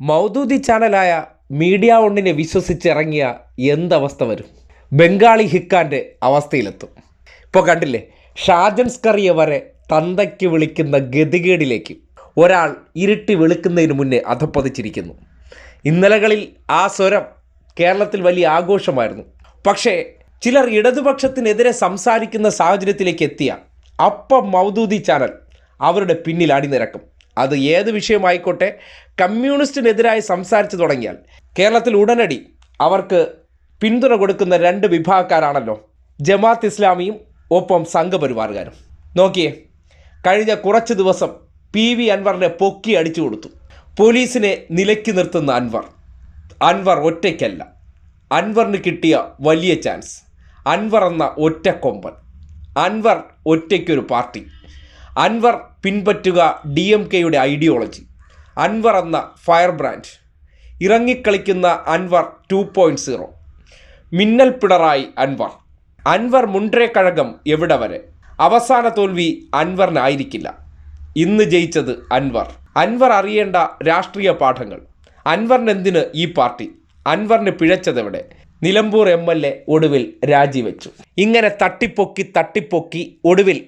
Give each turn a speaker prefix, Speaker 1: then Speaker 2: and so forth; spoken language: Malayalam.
Speaker 1: മൗദൂദി ചാനലായ മീഡിയ ഒണ്ണിനെ വിശ്വസിച്ചിറങ്ങിയ എന്തവസ്ഥ വരും? ബംഗാളി ഹിക്കാന്റെ അവസ്ഥയിലെത്തും. ഇപ്പോൾ കണ്ടില്ലേ ഷാജൻ സ്കറിയ വരെ തന്തയ്ക്ക് വിളിക്കുന്ന ഗതികേടിലേക്ക് ഒരാൾ ഇരുട്ടി വിളിക്കുന്നതിന് മുന്നേ അധപ്പതിച്ചിരിക്കുന്നു ഇന്നലകളിൽ ആ സ്വരം കേരളത്തിൽ വലിയ ആഘോഷമായിരുന്നു. പക്ഷേ ചിലർ ഇടതുപക്ഷത്തിനെതിരെ സംസാരിക്കുന്ന സാഹചര്യത്തിലേക്ക് എത്തിയ അപ്പം മൗദൂദി ചാനൽ അവരുടെ പിന്നിൽ അണിനിരക്കും. അത് ഏത് വിഷയമായിക്കോട്ടെ കമ്മ്യൂണിസ്റ്റിനെതിരായി സംസാരിച്ചു തുടങ്ങിയാൽ കേരളത്തിൽ ഉടനടി അവർക്ക് പിന്തുണ കൊടുക്കുന്ന രണ്ട് വിഭാഗക്കാരാണല്ലോ. ജമാത്ത് ഇസ്ലാമിയും ഒപ്പം സംഘപരിവാറുകാരും. നോക്കിയേ കഴിഞ്ഞ കുറച്ച് ദിവസം പി വി അൻവറിനെ പൊക്കി അടിച്ചു കൊടുത്തു. പോലീസിനെ നിലയ്ക്ക് നിർത്തുന്ന അൻവർ. അൻവർ ഒറ്റയ്ക്കല്ല. അൻവറിന് കിട്ടിയ വലിയ ചാൻസ്. അൻവർ എന്ന ഒറ്റക്കൊമ്പൻ. അൻവർ ഒറ്റയ്ക്കൊരു പാർട്ടി. അൻവർ പിൻപറ്റുക ഡി എം കെയുടെ ഐഡിയോളജി. അൻവർ എന്ന ഫയർ ബ്രാൻഡ് ഇറങ്ങിക്കളിക്കുന്ന അൻവർ ടു പോയിന്റ് സീറോ. മിന്നൽ പിണറായി അൻവർ. അൻവർ മുണ്ട്രേ കഴകം എവിടെ വരെ? അവസാന തോൽവി അൻവറിനായിരിക്കില്ല. ഇന്ന് ജയിച്ചത് അൻവർ. അൻവർ അറിയേണ്ട രാഷ്ട്രീയ പാഠങ്ങൾ. അൻവറിനെന്തിന് ഈ പാർട്ടി? അൻവറിന് പിഴച്ചതെവിടെ? നിലമ്പൂർ എം എൽ എ ഒടുവിൽ രാജിവെച്ചു. ഇങ്ങനെ തട്ടിപ്പൊക്കി തട്ടിപ്പൊക്കി ഒടുവിൽ